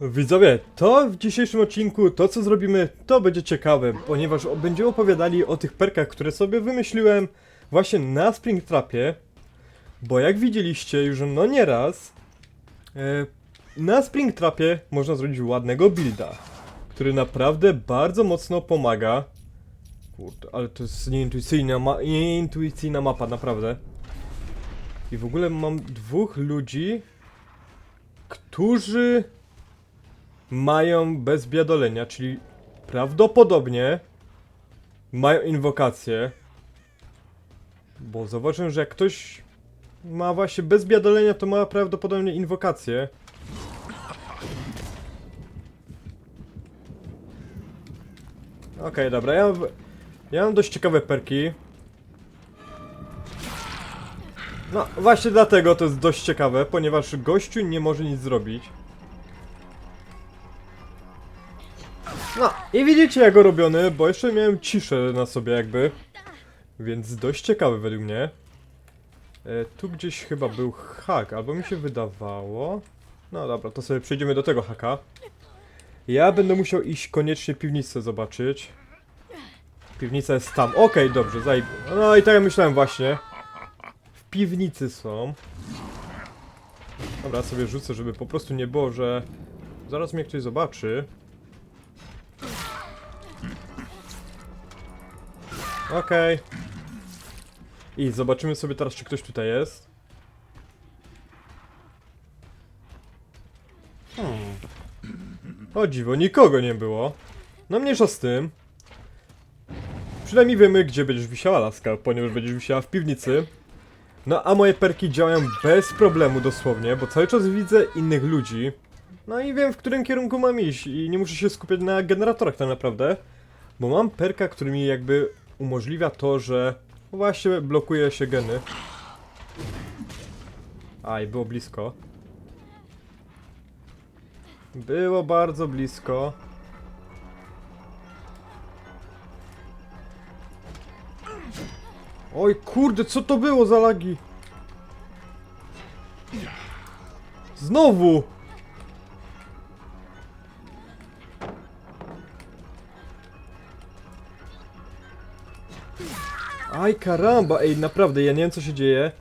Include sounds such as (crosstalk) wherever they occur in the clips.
Widzowie, to w dzisiejszym odcinku, to co zrobimy, to będzie ciekawe, ponieważ będziemy opowiadali o tych perkach, które sobie wymyśliłem właśnie na Springtrapie, bo jak widzieliście już no nieraz, e, na Springtrapie można zrobić ładnego builda, który naprawdę bardzo mocno pomaga. Kurde, ale to jest nieintuicyjna, ma nieintuicyjna mapa, naprawdę. I w ogóle mam dwóch ludzi, którzy mają bez biadolenia, czyli prawdopodobnie mają inwokację. Bo zauważyłem, że jak ktoś ma właśnie bez biadolenia, to ma prawdopodobnie inwokację. Okej, dobra, ja, mam- ja mam dość ciekawe perki. No, właśnie dlatego to jest dość ciekawe, ponieważ gościu nie może nic zrobić. No, i widzicie jak robiony, bo jeszcze miałem ciszę na sobie jakby. Więc dość ciekawy według mnie. E, tu gdzieś chyba był hak, albo mi się wydawało. No dobra, to sobie przejdziemy do tego haka. Ja będę musiał iść koniecznie piwnicę zobaczyć. Piwnica jest tam. Okej, dobrze, zaj... No i tak jak myślałem właśnie. W piwnicy są. Dobra, sobie rzucę, żeby po prostu nie było, że zaraz mnie ktoś zobaczy. Okej. I zobaczymy sobie teraz, czy ktoś tutaj jest. Hmm. O dziwo, nikogo nie było. No mniejsza z tym. Przynajmniej wiemy, gdzie będziesz wisiała laska, ponieważ będziesz wisiała w piwnicy. No a moje perki działają bez problemu dosłownie, bo cały czas widzę innych ludzi. No i wiem, w którym kierunku mam iść i nie muszę się skupiać na generatorach tak naprawdę. Bo mam perka, który mi jakby umożliwia to, że właśnie blokuje się geny. Aj, było blisko. Było bardzo blisko. Oj kurde, co to było za lagi? Znowu! Aj karamba, ej naprawdę, ja nie wiem co się dzieje.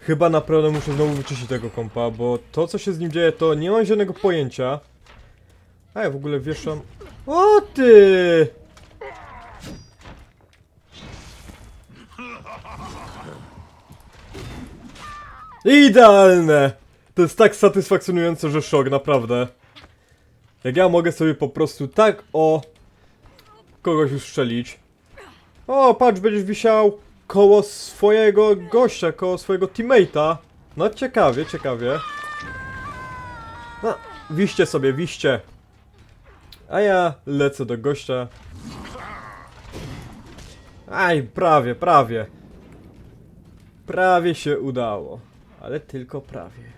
Chyba naprawdę muszę znowu wyczyścić tego kompa, bo to co się z nim dzieje to nie mam żadnego pojęcia. A ja w ogóle wieszam... O ty! Idealne! To jest tak satysfakcjonujące, że szok, naprawdę. Jak ja mogę sobie po prostu tak o kogoś ustrzelić. O, patrz, będziesz wisiał koło swojego gościa, koło swojego teammate'a. No ciekawie, ciekawie. No, wiście sobie, wiście. A ja lecę do gościa. Aj, prawie, prawie. Prawie się udało. Ale tylko prawie.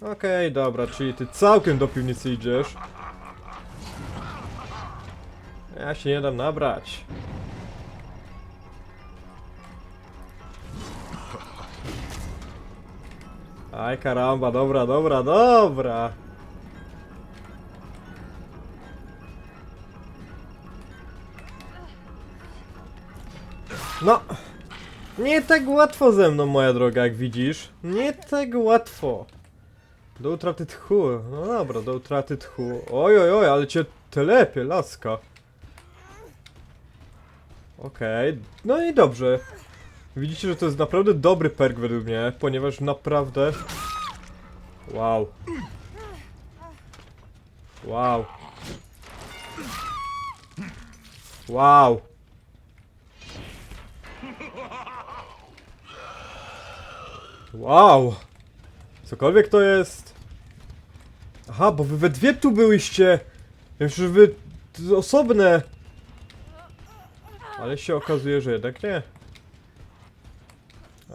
Okej, dobra, czyli ty całkiem do piwnicy idziesz. Ja się nie dam nabrać. Aj karamba, dobra, dobra, dobra. No, nie tak łatwo ze mną, moja droga, jak widzisz. Nie tak łatwo. Do utraty tchu. No dobra, do utraty tchu. Oj, oj, oj, ale cię telepie, laska. Okej, no i dobrze. Widzicie, że to jest naprawdę dobry perk według mnie, ponieważ naprawdę... Wow. Wow. Wow. Wow. Cokolwiek to jest. Aha, bo wy we dwie tu byłyście. Ja myślę, że wy osobne. Ale się okazuje, że jednak nie.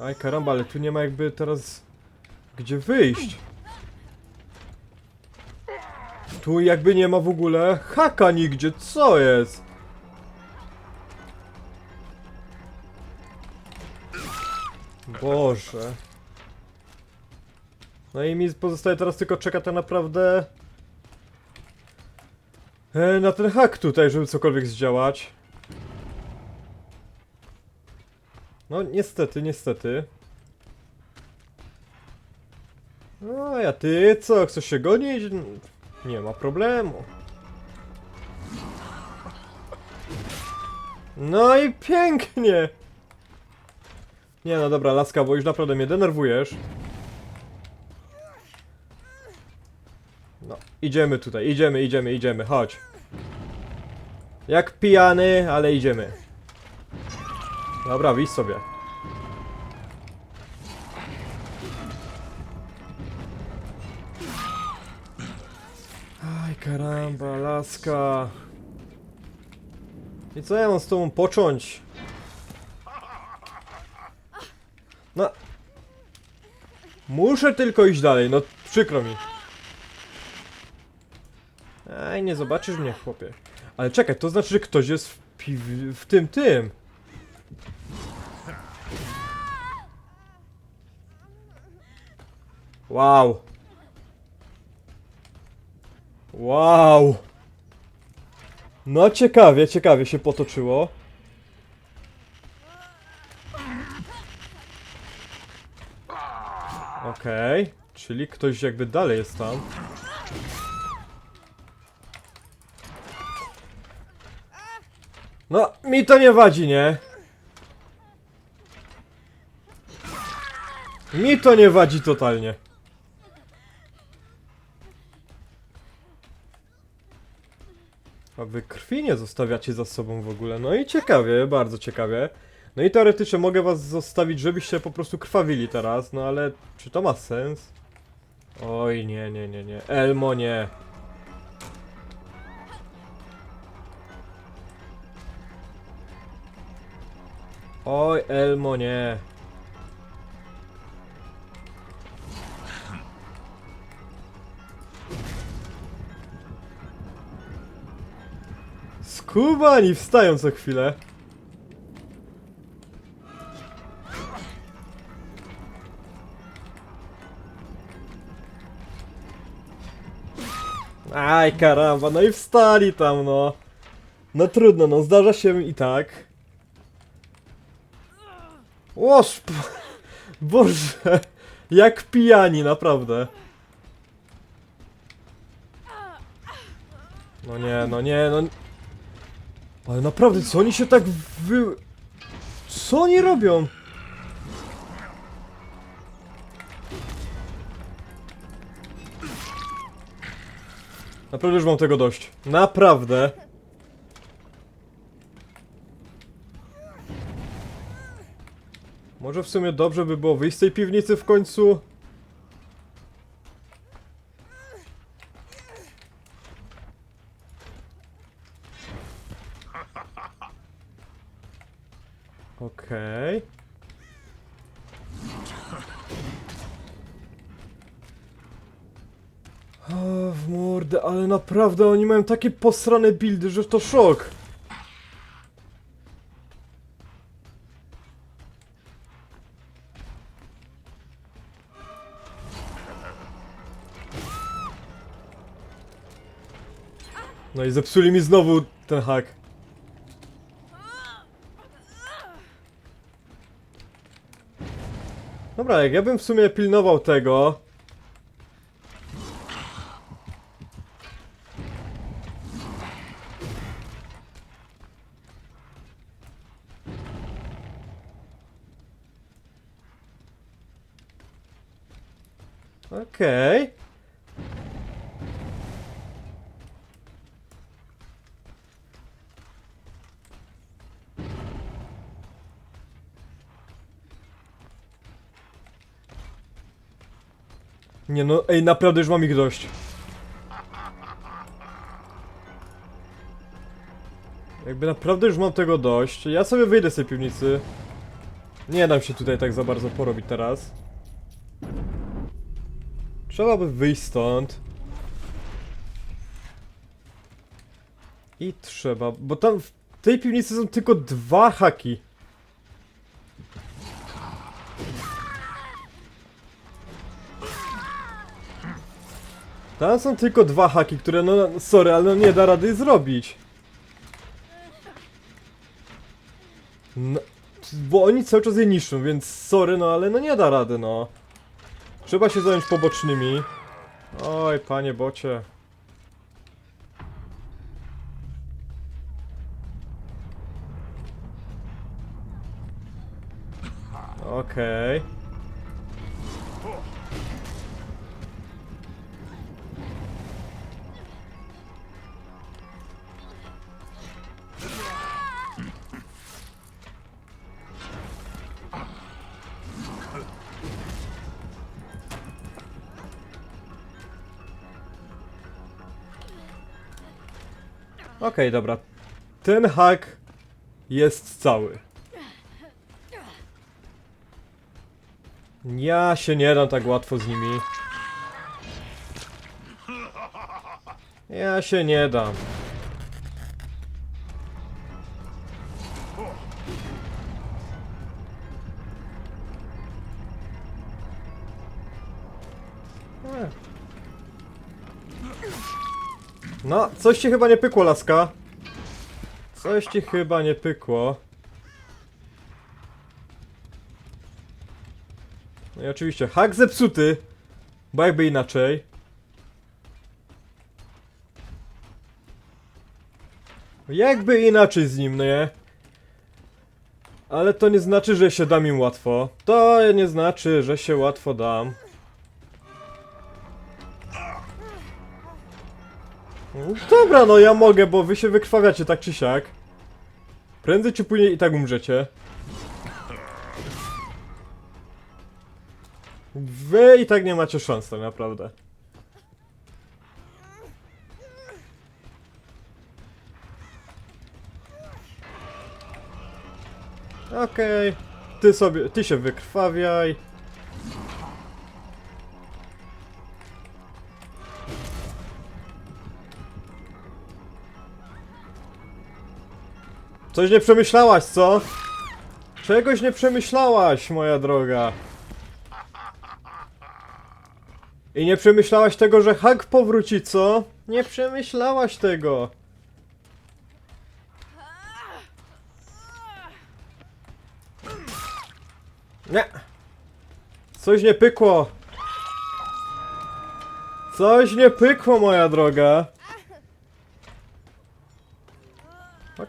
Aj karamba, ale tu nie ma jakby teraz gdzie wyjść. Tu jakby nie ma w ogóle haka nigdzie, co jest? Boże. No i mi pozostaje teraz tylko czekać tak naprawdę... E, na ten hak tutaj, żeby cokolwiek zdziałać. No niestety, niestety. No, a ty co, chcesz się gonić? Nie ma problemu. No i pięknie! Nie no dobra, laska, bo już naprawdę mnie denerwujesz. No, idziemy tutaj, idziemy, idziemy, idziemy, chodź. Jak pijany, ale idziemy. Dobra, wyjdź sobie. Aj, karamba, laska. I co ja mam z tobą począć? No. Muszę tylko iść dalej, no przykro mi. Aj, nie zobaczysz mnie, chłopie. Ale czekaj, to znaczy, że ktoś jest w w tym, tym. Wow. Wow. No ciekawie, ciekawie się potoczyło. Okej, czyli ktoś jakby dalej jest tam. No, mi to nie wadzi, nie? Mi to nie wadzi totalnie. A wy krwi nie zostawiacie za sobą w ogóle. No i ciekawie, bardzo ciekawie. No i teoretycznie mogę was zostawić, żebyście po prostu krwawili teraz, no ale czy to ma sens? Oj, nie, nie, nie, nie. Elmo, nie. Oj, Elmo, nie. Skubani wstają co chwilę. Aj, karamba, no i wstali tam, no. No trudno, no zdarza się i tak. Łoż, (laughs) Boże, jak pijani, naprawdę. No nie, no nie, no... Ale naprawdę, co oni się tak wy... Co oni robią? Naprawdę już mam tego dość. Naprawdę. Może w sumie dobrze by było wyjść z tej piwnicy w końcu? Okej. O, mordę, ale naprawdę oni mają takie posrane buildy, że to szok. No i zepsuli mi znowu ten hak. Dobra, jak ja bym w sumie pilnował tego. Okej. Nie no, ej, naprawdę już mam ich dość. Jakby naprawdę już mam tego dość. Ja sobie wyjdę z tej piwnicy. Nie dam się tutaj tak za bardzo porobić teraz. Trzeba by wyjść stąd. I trzeba, bo tam w tej piwnicy są tylko dwa haki. Tam są tylko dwa haki, które no, sorry, ale no nie da rady zrobić. No, bo oni cały czas je niszczą, więc sorry, no ale no nie da rady, no. Trzeba się zająć pobocznymi. Oj, panie bocie. Okej. Okej, dobra. Ten hak jest cały. Ja się nie dam tak łatwo z nimi. Ja się nie dam. No, coś ci chyba nie pykło, laska. Coś ci chyba nie pykło. No i oczywiście, hak zepsuty. Bo jakby inaczej. Jakby inaczej z nim, no nie? Ale to nie znaczy, że się dam im łatwo. To nie znaczy, że się łatwo dam. Dobra, no ja mogę, bo wy się wykrwawiacie tak czy siak. Prędzej czy później i tak umrzecie. Wy i tak nie macie szans tak naprawdę. Okej. Ty sobie, ty się wykrwawiaj. Coś nie przemyślałaś, co? Czegoś nie przemyślałaś, moja droga. I nie przemyślałaś tego, że hak powróci, co? Nie przemyślałaś tego. Nie. Coś nie pykło. Coś nie pykło, moja droga.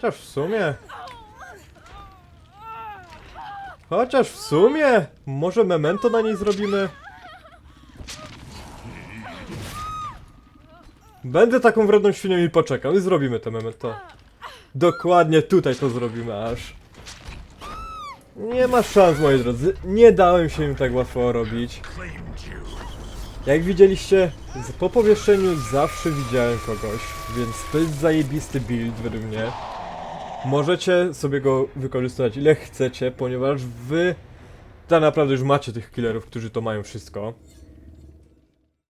Chociaż w sumie... Chociaż w sumie... Może memento na niej zrobimy? Będę taką wredną świnią i poczekam i zrobimy to memento. Dokładnie tutaj to zrobimy aż. Nie ma szans, moi drodzy. Nie dałem się im tak łatwo robić. Jak widzieliście, po powieszeniu zawsze widziałem kogoś, więc to jest zajebisty build według mnie. Możecie sobie go wykorzystać ile chcecie, ponieważ wy tak naprawdę już macie tych killerów, którzy to mają wszystko.